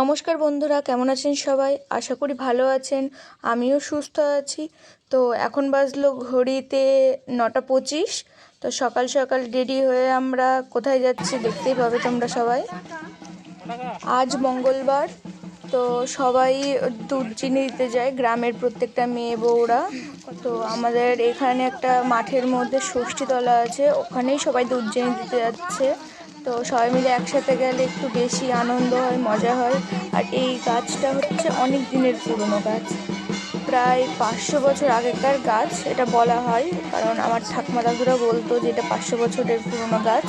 নমস্কার বন্ধুরা, কেমন আছেন সবাই? আশা করি ভালো আছেন, আমিও সুস্থ আছি। তো এখন বাজলো ঘড়িতে নটা পঁচিশ, তো সকাল সকাল রেডি হয়ে আমরা কোথায় যাচ্ছি দেখতেই পাবে তোমরা সবাই। আজ মঙ্গলবার, তো সবাই দুধ চিনি দিতে যায়, গ্রামের প্রত্যেকটা মেয়ে বউরা। তো আমাদের এখানে একটা মাঠের মধ্যে ষষ্ঠীতলা আছে, ওখানেই সবাই দুধ চিনি দিতে যাচ্ছে। তো সবাই মিলে একসাথে গেলে একটু বেশি আনন্দ হয়, মজা হয়। আর এই গাছটা হচ্ছে অনেক দিনের পুরনো গাছ। প্রায় পাঁচশো বছর আগেকার গাছ, এটা বলা হয়। কারণ আমার ঠাকুমা দাদুরা বলতো যে এটা পাঁচশো বছরের পুরনো গাছ।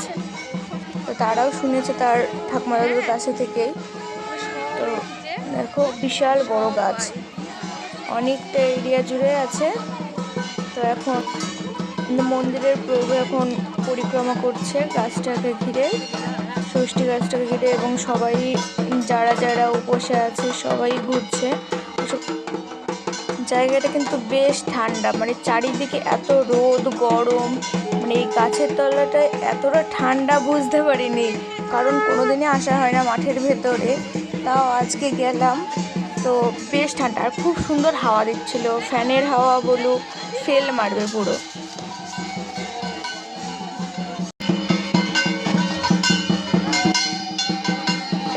তো তারাও শুনেছে তার ঠাকুমা দাদুর কাছে থেকেই। তো দেখো, বিশাল বড় গাছ। অনেকটা এরিয়া জুড়ে আছে। তো এখন মন্দিরের প্রভু এখন পরিক্রমা করছে গাছটাকে ঘিরে ষষ্ঠী গাছটাকে ঘিরে এবং সবাই, যারা যারা উপসে আছে সবাই ঘুরছে। জায়গাটা কিন্তু বেশ ঠান্ডা মানে চারিদিকে এত রোদ, গরম মানে এই গাছের তলাটায় এতটা ঠান্ডা বুঝতে পারিনি। কারণ কোনোদিনই আসা হয় না মাঠের ভেতরে, তাও আজকে গেলাম। তো বেশ ঠান্ডা, আর খুব সুন্দর হাওয়া দিচ্ছিল, ফ্যানের হাওয়া বলুক, ফেল মারবে পুরো।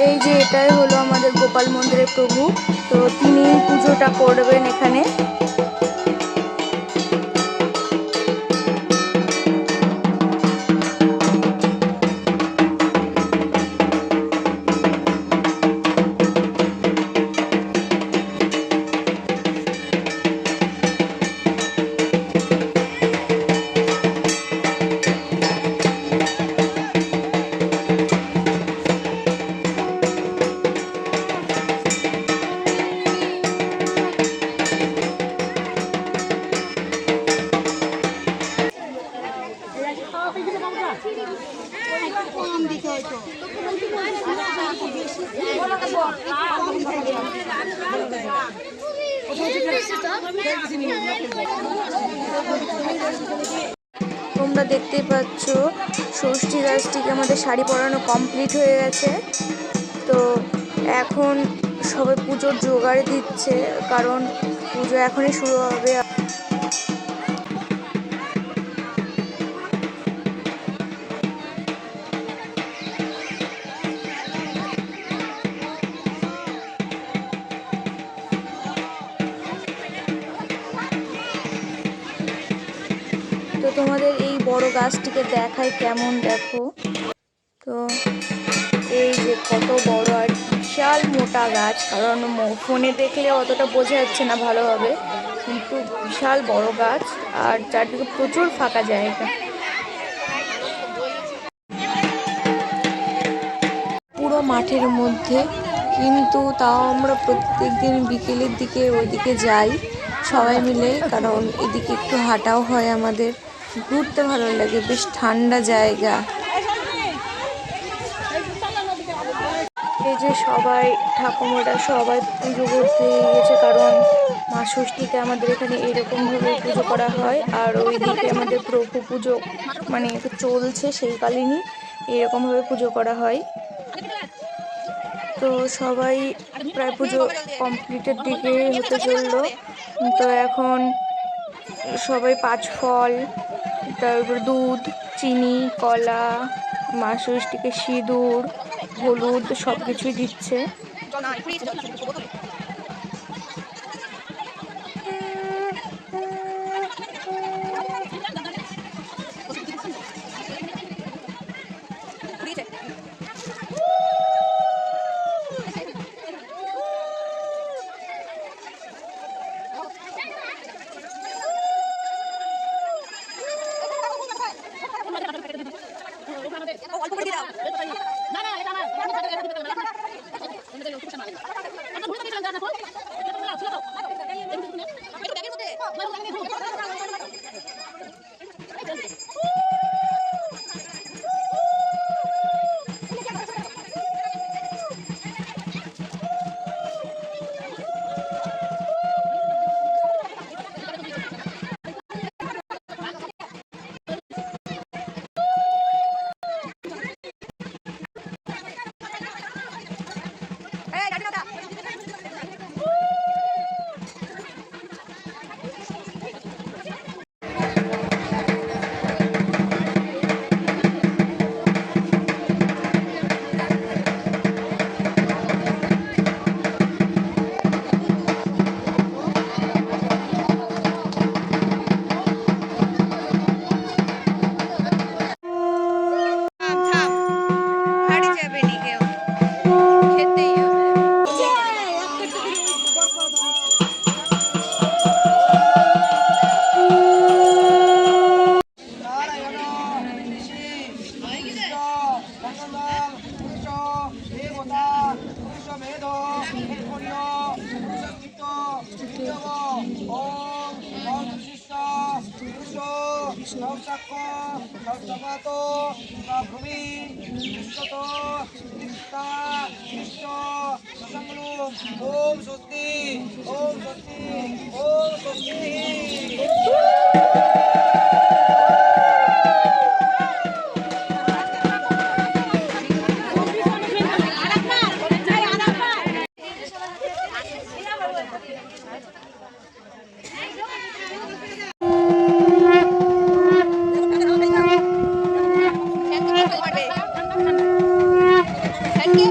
এই যে এটাই হলো আমাদের গোপাল মন্দিরের প্রভু। তো তিনি পুজোটা করবেন এখানে। তোমরা দেখতে পাচ্ছ, ষষ্ঠী গাছটিকে আমাদের শাড়ি পরানো কমপ্লিট হয়ে গেছে। তো এখন সবাই পুজোর জোগাড় দিচ্ছে, কারণ পুজো এখনই শুরু হবে। তোমাদের এই বড় গাছটিকে দেখায় কেমন দেখো? তো এই যে কত বড় আর বিশাল মোটা গাছ, কারণ ফোনে দেখলে অতটা বোঝা যাচ্ছে না ভালোভাবে, কিন্তু বিশাল বড় গাছ আর চারদিকে প্রচুর ফাঁকা জায়গা। পুরো মাঠের মধ্যে, কিন্তু তাও আমরা প্রত্যেক দিন বিকেলের দিকে ওইদিকে যাই সবাই মিলে, কারণ এদিকে একটু হাঁটাও হয় আমাদের। ঘুরতে ভালো লাগে, বেশ ঠান্ডা জায়গা। এই যে সবাই, ঠাকুমারা সবাই পুজো করতে গেছে কারণ মা ষষ্ঠীতে আমাদের এখানে এরকমভাবে পুজো করা হয়, আর ওইদিকে আমাদের প্রভু পুজো মানে চলছে সেই কালীনই এরকমভাবে পুজো করা হয়। তো সবাই প্রায় পুজো কমপ্লিটের দিকে হতে চলল। তো এখন সবাই পাঁচ ফল তারপর দুধ চিনি কলা মা ষষ্ঠীকে সিঁদুর হলুদ সব কিছুই দিচ্ছে। সপ্তপাত ভূমি বিশ্বত দীপ্তা বিশ্ব সসংলু ওম স্বস্তি ওম স্বস্তি ওম স্বস্তি। আমি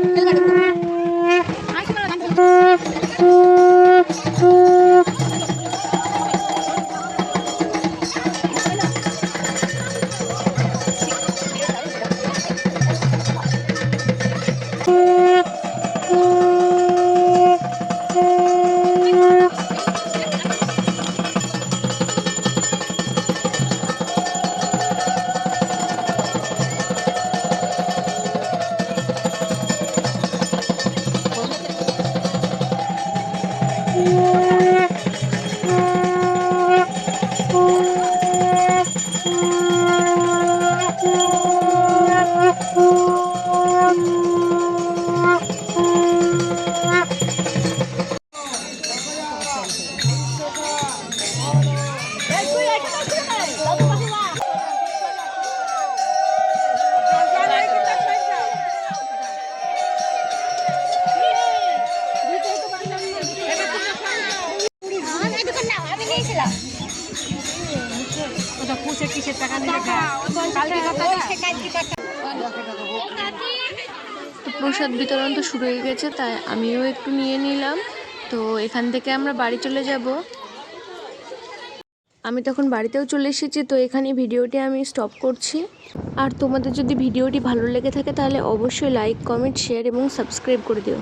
তো প্রসাদ বিতরণ তো শুরু হয়ে গেছে তাই আমিও একটু নিয়ে নিলাম। তো এখান থেকে আমরা বাড়ি চলে যাব। আমি তখন বাড়িতেও চলে এসেছি তো এখানে ভিডিওটি আমি স্টপ করছি। আর তোমাদের যদি ভিডিওটি ভালো লেগে থাকে তাহলে অবশ্যই লাইক কমেন্ট শেয়ার এবং সাবস্ক্রাইব করে দিও।